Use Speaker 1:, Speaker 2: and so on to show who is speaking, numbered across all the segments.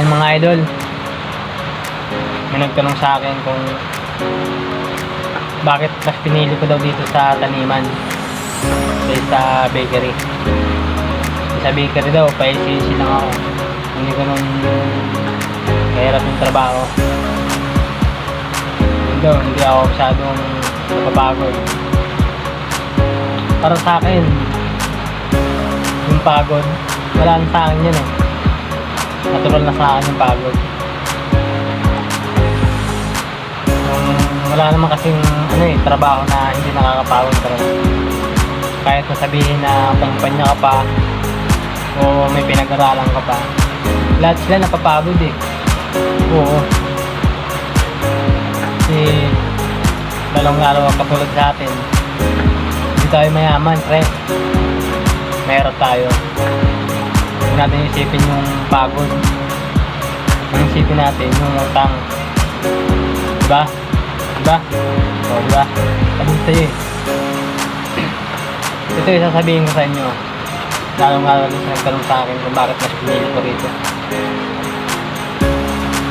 Speaker 1: Ayun mga idol. May nagtanong sa akin kung bakit mas pinili ko daw dito sa taniman kaysa sa bakery. Sa bakery daw, paisisi lang ako. Hindi ko nung kahirap yung trabaho. Yun daw, hindi ako masyadong napapagod. Para sa akin, yung pagod, wala sa akin yun eh. Natural na sa akin yung pagod. Wala naman kasing ano eh, trabaho na hindi nakakapagod talaga. Kahit na sabihin na kumpanya ka pa o may pinag-aralan ka pa, lahat sila napapagod eh. Oo. Kasi dalawang araw ang katulad sa atin. Hindi tayo mayaman, pre. Meron tayo. Huwag natin isipin yung pagod. Ang isipin natin yung utang. Diba? Diba? O, diba? Sabi ko sa'yo eh. Ito yung sasabihin ko sa inyo. Lalong lalo na nagtanong sa akin kung bakit mas pinili ko rito.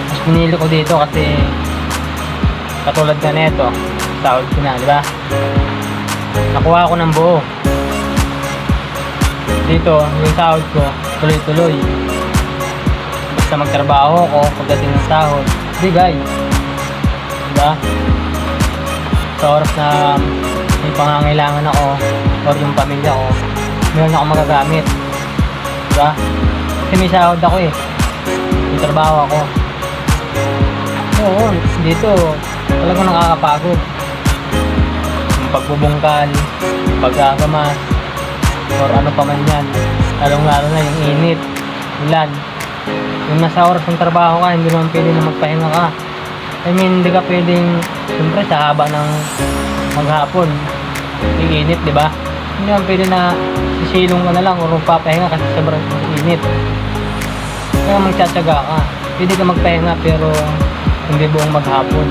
Speaker 1: Mas pinili ko dito kasi katulad ka nito, sahod ko na, di ba? Nakuha ko ng buo. Dito, yung sahod ko, tuloy-tuloy. Basta magtrabaho ako, pagdating ng sahod, bigay. Diba? Sa oras na may pangangailangan ako, or yung pamilya ko, meron ako magagamit. Diba? Kasi may sahod ako eh. May trabaho ako. Oo, dito, talagang nakakapagod. Yung pagbubungkal, paggagamas, or ano pa man yan. Lalong lalo na yung init, ulan. Yung nasa oras ng trabaho ka, hindi naman pwede na magpahinga ka. I mean, hindi ka pwedeng, siyempre sa haba ng maghapon, yung init, di ba? Hindi naman pwede na sisilong ka na lang or papahinga kasi sobrang init. Kaya magtsatsaga ka. Pwede ka magpahinga pero hindi buong maghapon.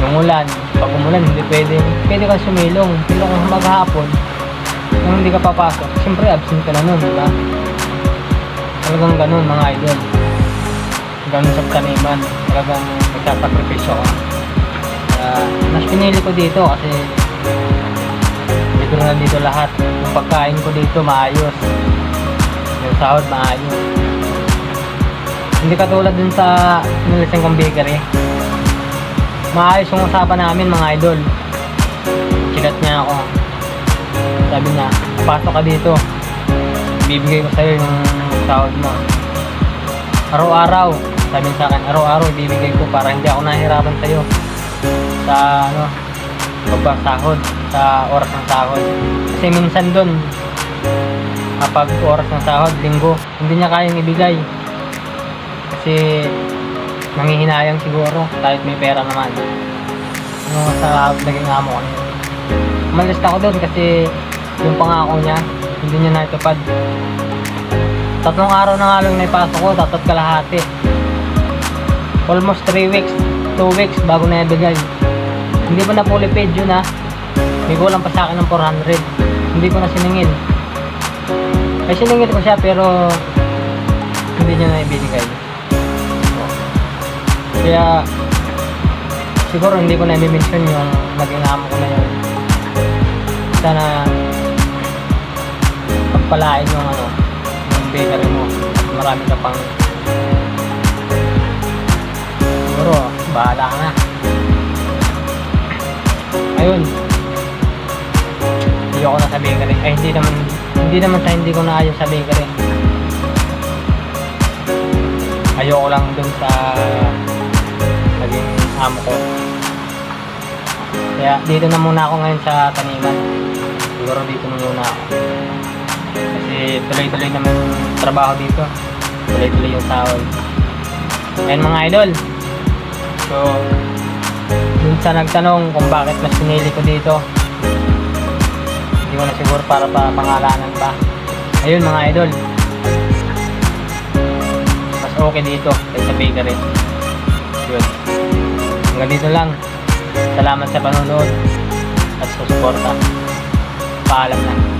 Speaker 1: Yung ulan, pag umulan, hindi pwede. Pwede ka sumilong. Pero kung maghapon, kung hindi ka papasok, siyempre absent ka na nun, di ba? Talagang ganun mga idol. Ganun sa taniman. Talagang nagsasakripisyo ka. Kaya, mas pinili ko dito kasi dito na dito lahat. Yung pagkain ko dito maayos. Yung sahod maayos. Hindi katulad dun sa nilising kong bakery. Maayos yung usapan namin mga idol. Chinat niya ako. Sabi niya, pasok ka dito. Bibigay ko sa'yo yung sahod mo. Araw-araw. Sabi sa akin, araw-araw ibibigay ko para hindi ako nahihirapan sa'yo. Sa ano, pagsahod. Sa oras ng sahod. Kasi minsan doon, kapag oras ng sahod, linggo, hindi niya kayang ibigay. Kasi nangihinayang siguro kahit may pera naman. Ano sa naging amo ko. Umalis ako doon kasi yung pangako niya, hindi niya natupad. Tatlong araw na nga lang naipasok ko, tatot kalahati. Almost 3 weeks, 2 weeks bago na ibigay. Hindi pa na fully paid yun ha. May kulang pa sa akin ng 400. Hindi ko na siningil. Ay siningil ko siya pero hindi niya na ibinigay. Kaya siguro hindi ko na i-mention yung naging amo ko na yun. Sana pagpalain yung ano, yung bakery mo. Marami ka pang siguro, bahala ka na. Ayun. Hindi ako na sa bakery. Ay, hindi naman, hindi naman sa hindi ko na ayaw sa bakery. Ayoko lang dun sa naging amo ko. Kaya dito na muna ako ngayon sa taniman. Siguro dito na muna ako. Kasi tuloy-tuloy naman trabaho dito. Tuloy-tuloy yung sahod. Ayan mga idol. So, dun sa nagtanong kung bakit mas pinili ko dito. Hindi ko na siguro para pa pangalanan pa. Ayun mga idol. Mas okay dito kaysa bakery. Yun. Hanggang dito lang. Salamat sa panonood at sa suporta. Paalam na.